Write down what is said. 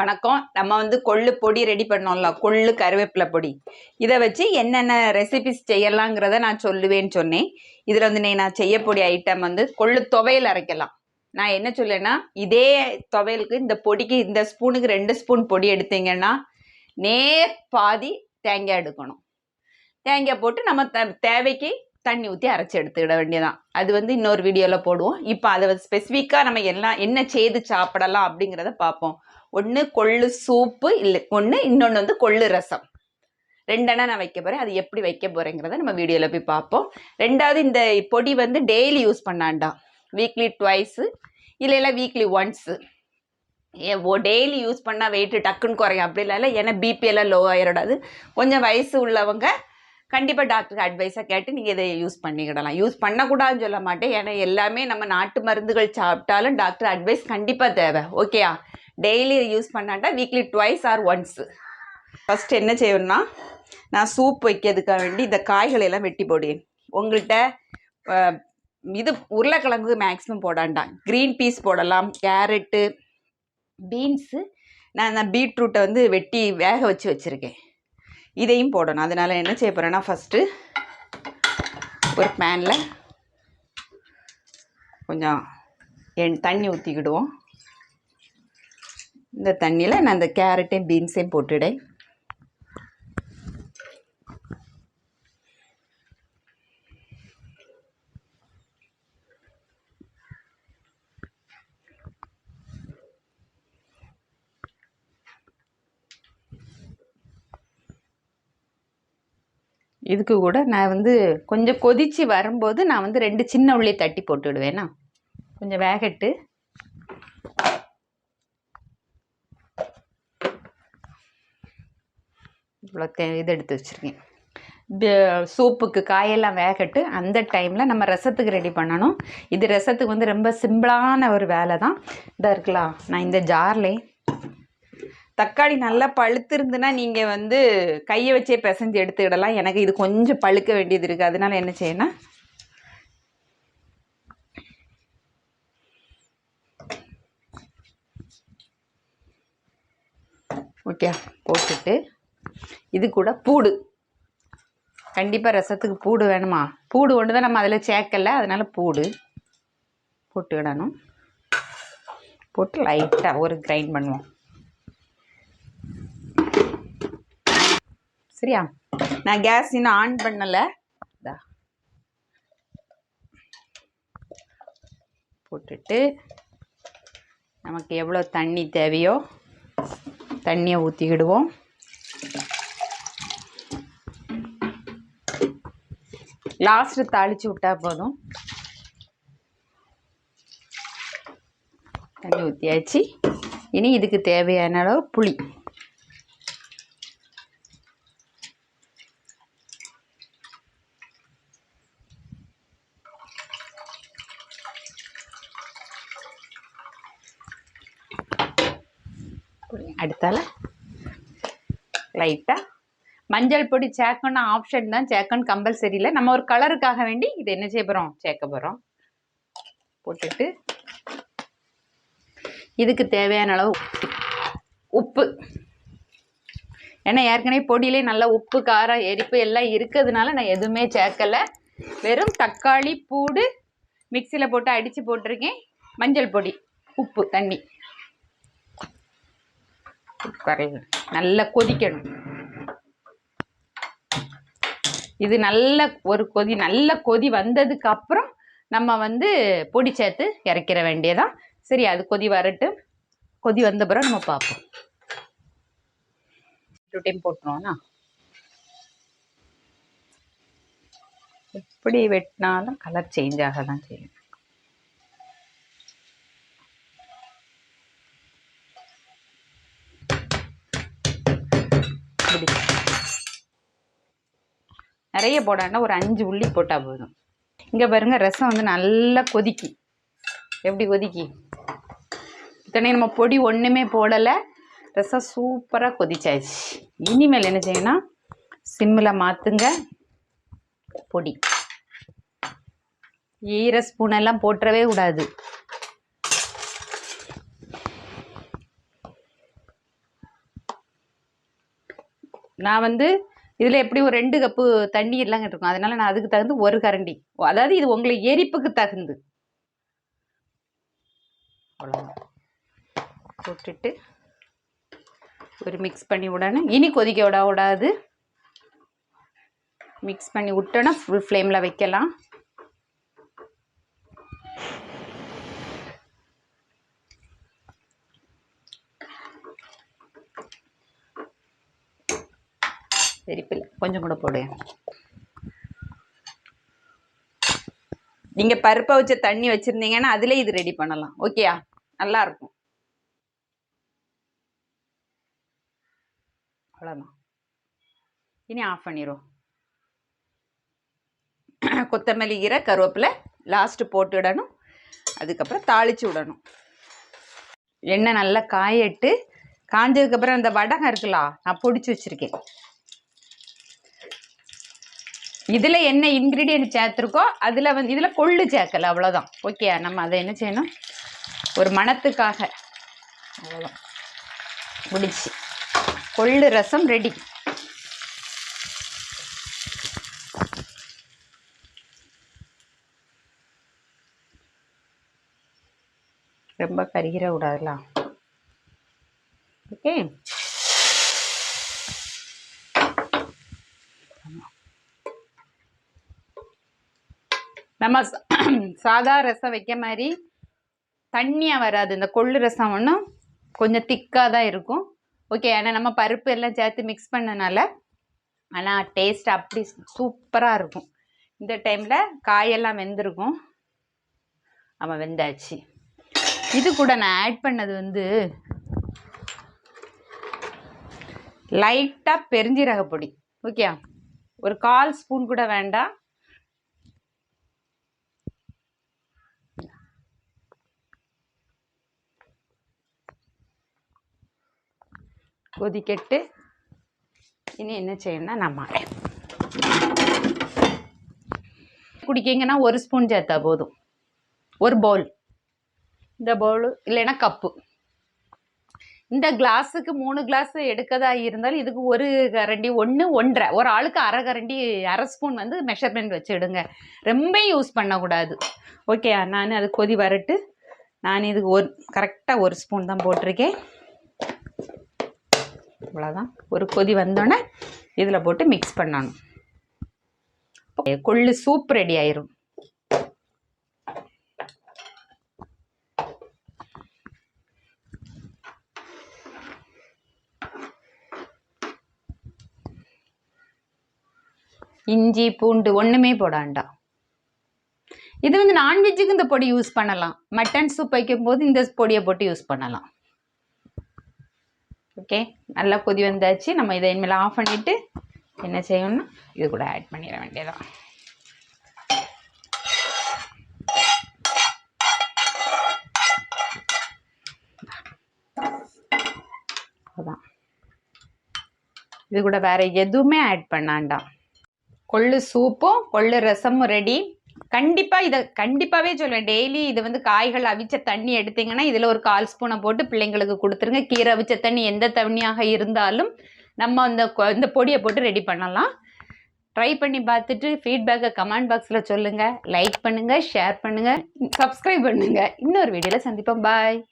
வணக்கம். நம்ம வந்து கொள்ளு பொடி ரெடி பண்ணோம்ல கொள்ளு கருவேப்பிலை பொடி. இதை வச்சு என்னென்ன ரெசிபிஸ் செய்யலாங்கிறத நான் சொல்லுவேன்னு சொன்னேன். இதில் வந்து நீ நான் செய்யக்கூடிய ஐட்டம் வந்து கொள்ளு துவையல் அரைக்கலாம். நான் என்ன சொல்லேன்னா இதே துவையலுக்கு இந்த பொடிக்கு இந்த ஸ்பூனுக்கு ரெண்டு ஸ்பூன் பொடி எடுத்தீங்கன்னா நேர் பாதி தேங்காய் எடுக்கணும். தேங்காய் போட்டு நம்ம த தேவைக்கு தண்ணி ஊற்றி அரைச்சி எடுத்துக்கிட வேண்டியதான் அது வந்து இன்னொரு வீடியோவில் போடுவோம். இப்போ அதை ஸ்பெசிஃபிக்காக நம்ம எல்லாம் என்ன செய்து சாப்பிடலாம் அப்படிங்கிறத பார்ப்போம். ஒன்று கொள்ளு சூப்பு இல்லை ஒன்று இன்னொன்று வந்து கொள்ளு ரசம். ரெண்டெண்ணா நான் வைக்க போகிறேன் அது எப்படி வைக்க போகிறேங்கிறத நம்ம வீடியோவில் போய் பார்ப்போம். ரெண்டாவது இந்த பொடி வந்து டெய்லி யூஸ் பண்ணாண்டா. வீக்லி ட்வைஸு இல்லைல்ல வீக்லி ஒன்ஸு ஏ ஓ டெய்லி யூஸ் பண்ணால் வெயிட்டு டக்குன்னு குறையும். அப்படி இல்லை. ஏன்னா பிபி எல்லாம் லோ ஆயிடாது கொஞ்சம் வயசு உள்ளவங்க கண்டிப்பாக டாக்டருக்கு அட்வைஸாக கேட்டு நீங்கள் இதை யூஸ் பண்ணிக்கிடலாம். யூஸ் பண்ணக்கூடாதுன்னு சொல்ல மாட்டேன். ஏன்னா எல்லாமே நம்ம நாட்டு மருந்துகள் சாப்பிட்டாலும் டாக்டர் அட்வைஸ் கண்டிப்பாக தேவை. ஓகேயா daily use பண்ணாட்டா weekly twice or once first என்ன செய்யணும்னா நான் சூப் வைக்கிறதுக்காக வேண்டி இந்த காய்களை எல்லாம் வெட்டி போடுவேன். உங்கள்கிட்ட இது உருளைக்கிழங்கு மேக்ஸிமம் போடாண்டாம் க்ரீன் பீஸ் போடலாம் கேரட்டு பீன்ஸு நான் பீட்ரூட்டை வந்து வெட்டி வேக வச்சு வச்சுருக்கேன். இதையும் போடணும். அதனால் என்ன செய்ய போகிறேன்னா ஃபஸ்ட்டு ஒரு பேனில் கொஞ்சம் எண் தண்ணி ஊற்றிக்கிடுவோம் இந்த தண்ணியில் நான் இந்த கேரட்டையும் பீன்ஸையும் போட்டுடேன் இதுக்கு கூட நான் வந்து கொஞ்சம் கொதிச்சு வரும்போது நான் வந்து ரெண்டு சின்ன உள்ளி தட்டி போட்டுவிடுவேனா கொஞ்சம் வேகட்டு. இவ்வளோ தே இது எடுத்து வச்சுருக்கேன். சூப்புக்கு காயெல்லாம் வேகட்டு. அந்த டைமில் நம்ம ரசத்துக்கு ரெடி பண்ணணும். இது ரசத்துக்கு வந்து ரொம்ப சிம்பிளான ஒரு வேலை தான் இதாக இருக்கலாம். நான் இந்த ஜார்லே தக்காளி நல்லா பழுத்திருந்துன்னா நீங்கள் வந்து கையை வச்சே பிசைஞ்சு எடுத்துக்கிடலாம் எனக்கு இது கொஞ்சம் பழுக்க வேண்டியது இருக்குது அதனால் என்ன செய்யணும் ஓகே போட்டுட்டு இது கூட பூடு. கண்டிப்பாக ரசத்துக்கு பூடு வேணுமா? பூடு ஒன்று தான் நம்ம அதில் சேர்க்கல. அதனால் பூடு போட்டுக்கிடணும் போட்டு லைட்டாக ஒரு கிரைண்ட் பண்ணுவோம். சரியா? நான் கேஸ் இன்னும் ஆன் பண்ணலை. போட்டுட்டு நமக்கு எவ்வளோ தண்ணி தேவையோ தண்ணியை ஊற்றிக்கிடுவோம் லாஸ்ட்டு தாளித்து விட்டா போதும். தண்ணி ஊற்றியாச்சு இனி இதுக்கு தேவையான அளவு புளி. அடுத்தால? லைட்டாக மஞ்சள் பொடி சேர்க்கணும் ஆப்ஷன் தான். சேர்க்கணும் கம்பல்சரி இல்லை. நம்ம ஒரு கலருக்காக வேண்டி இது என்ன செய்ய போகிறோம் சேர்க்க போகிறோம் போட்டுட்டு இதுக்கு தேவையான அளவு உப்பு. ஏன்னா ஏற்கனவே பொடியிலே நல்லா உப்பு காரம் எரிப்பு எல்லாம் இருக்கிறதுனால நான் எதுவுமே சேர்க்கலை. வெறும் தக்காளி பூடு மிக்சியில் போட்டு அடித்து போட்டிருக்கேன். மஞ்சள் பொடி உப்பு தண்ணி. குறைவு நல்லா கொதிக்கணும். இது நல்ல ஒரு கொதி நல்ல கொதி வந்ததுக்கு அப்புறம் நம்ம வந்து பொடி சேர்த்து இறக்கிற வேண்டியதான் சரி அது கொதி வரட்டும். கொதி வந்த பிறகு நம்ம பார்ப்போம். டூ டைம் போட்டுருவோம்னா? எப்படி வெட்டினாலும் கலர் சேஞ்ச் ஆக தான் செய்யும். இப்படி நிறைய போடாண்டா ஒரு அஞ்சு உள்ளி போட்டால் போதும். இங்கே பாருங்கள் ரசம் வந்து நல்லா கொதிக்கி. எப்படி கொதிக்கி? இத்தனை நம்ம பொடி ஒன்றுமே போடலை. ரசம் சூப்பராக கொதிச்சாச்சு. இனிமேல் என்ன செய்யணும்னா சிம்மில் மாற்றுங்க பொடி. ஈர ஸ்பூன் எல்லாம் போட்டுறவே கூடாது. நான் வந்து இதில் எப்படி ஒரு ரெண்டு கப்பு தண்ணி எல்லாம் இருக்கும் அதனால நான் அதுக்கு தகுந்து ஒரு கரண்டி. அதாவது இது உங்களை எரிப்புக்கு தகுந்து. அவ்வளோதான் போட்டுட்டு ஒரு மிக்ஸ் பண்ணி விடணும். இனி கொதிக்க விட விடாது. மிக்ஸ் பண்ணி விட்டோன்னா ஃபுல் ஃப்ளேமில் வைக்கலாம். தெரிப்பில்லை கொஞ்சம் கூட போடு. நீங்கள் பருப்பை வச்ச தண்ணி வச்சுருந்தீங்கன்னா அதிலே இது ரெடி பண்ணலாம். ஓகேயா நல்லா இருக்கும் அவ்வளோதான் இனி ஆஃப் பண்ணிடுவோம் கொத்தமல்லி கீரை கருவேப்பிலை லாஸ்ட்டு போட்டு விடணும். அதுக்கப்புறம் தாளித்து விடணும். எண்ணெய் நல்லா காயட்டு காஞ்சதுக்கப்புறம் அந்த வடகம் இருக்குல்ல நான் பொடிச்சு வச்சுருக்கேன். இதில் என்ன இன்க்ரீடியன்ட் சேர்த்துருக்கோ அதில் வந்து இதில் கொள்ளு சேர்க்கல அவ்வளோதான் ஓகே நம்ம அதை என்ன செய்யணும்? ஒரு மணத்துக்காக. அவ்வளோதான் முடிச்சு கொள்ளு ரசம் ரெடி ரொம்ப கருகிற விடாதுல ஓகே நம்ம சாதா ரசம் வைக்க மாதிரி தண்ணியாக வராது. இந்த கொள்ளு ரசம் ஒன்றும் கொஞ்சம் திக்காக தான் இருக்கும். ஓகே ஆனால் நம்ம பருப்பு எல்லாம் சேர்த்து மிக்ஸ் பண்ணனால ஆனால் டேஸ்ட் அப்படி சூப்பராக இருக்கும். இந்த டைமில் காயெல்லாம் வெந்திருக்கும். ஆமாம் வெந்தாச்சு. இது கூட நான் ஆட் பண்ணது வந்து லைட்டாக பெருஞ்சீரக பொடி ஓகே ஒரு கால் ஸ்பூன் கூட வேண்டாம். கொதிக்கட்டு. இனி என்ன செய்யணும்னா நான் மாறேன் குடிக்கிங்கன்னா ஒரு ஸ்பூன் சேர்த்தா போதும். ஒரு பவுல் இந்த பவுலு இல்லைன்னா கப்பு இந்த கிளாஸுக்கு மூணு கிளாஸ் எடுக்கதா இருந்தாலும் இதுக்கு ஒரு கரண்டி ஒன்று ஒன்றரை. ஒரு ஆளுக்கு அரை கரண்டி அரை ஸ்பூன் வந்து மெஷர்மெண்ட் வச்சு எடுங்க ரொம்ப யூஸ் பண்ணக்கூடாது. ஓகே நான் அது கொதி வரட்டு. நான் இதுக்கு ஒரு கரெக்டாக ஒரு ஸ்பூன் தான் போட்டிருக்கேன். அவ்வளோதான் ஒரு கொதி வந்தோடனே இதில் போட்டு மிக்ஸ் பண்ணணும். கொள்ளு சூப் ரெடி ஆயிரும். இஞ்சி பூண்டு ஒன்றுமே போடாண்டா இது வந்து நான்வெஜ்ஜுக்கு இந்த பொடி யூஸ் பண்ணலாம். மட்டன் சூப் வைக்கும் போது இந்த பொடியை போட்டு யூஸ் பண்ணலாம். ஓகே? நல்லா கொதி வந்தாச்சு. நம்ம இதை இனிமேல் ஆஃப் பண்ணிவிட்டு என்ன செய்யணும்னா இது கூட ஆட் பண்ணிட வேண்டியதான் அதான். இது கூட வேறு எதுவுமே ஆட் பண்ணாண்டாம். கொள்ளு சூப்பும் கொள்ளு ரசமும் ரெடி கண்டிப்பாக இதை கண்டிப்பாகவே சொல்லுவேன் டெய்லி இது வந்து காய்கள் அவிச்ச தண்ணி எடுத்தீங்கன்னா இதில் ஒரு கால் ஸ்பூனை போட்டு பிள்ளைங்களுக்கு கொடுத்துருங்க. கீரை அவிச்ச தண்ணி எந்த தண்ணியாக இருந்தாலும் நம்ம அந்த கொ- இந்த பொடியை போட்டு ரெடி பண்ணலாம். ட்ரை பண்ணி பார்த்துட்டு ஃபீட்பேக்கை கமெண்ட் பாக்ஸில் சொல்லுங்கள் லைக் பண்ணுங்கள் ஷேர் பண்ணுங்கள் சப்ஸ்கிரைப் பண்ணுங்கள் இன்னொரு வீடியோவில் சந்திப்போம். பாய்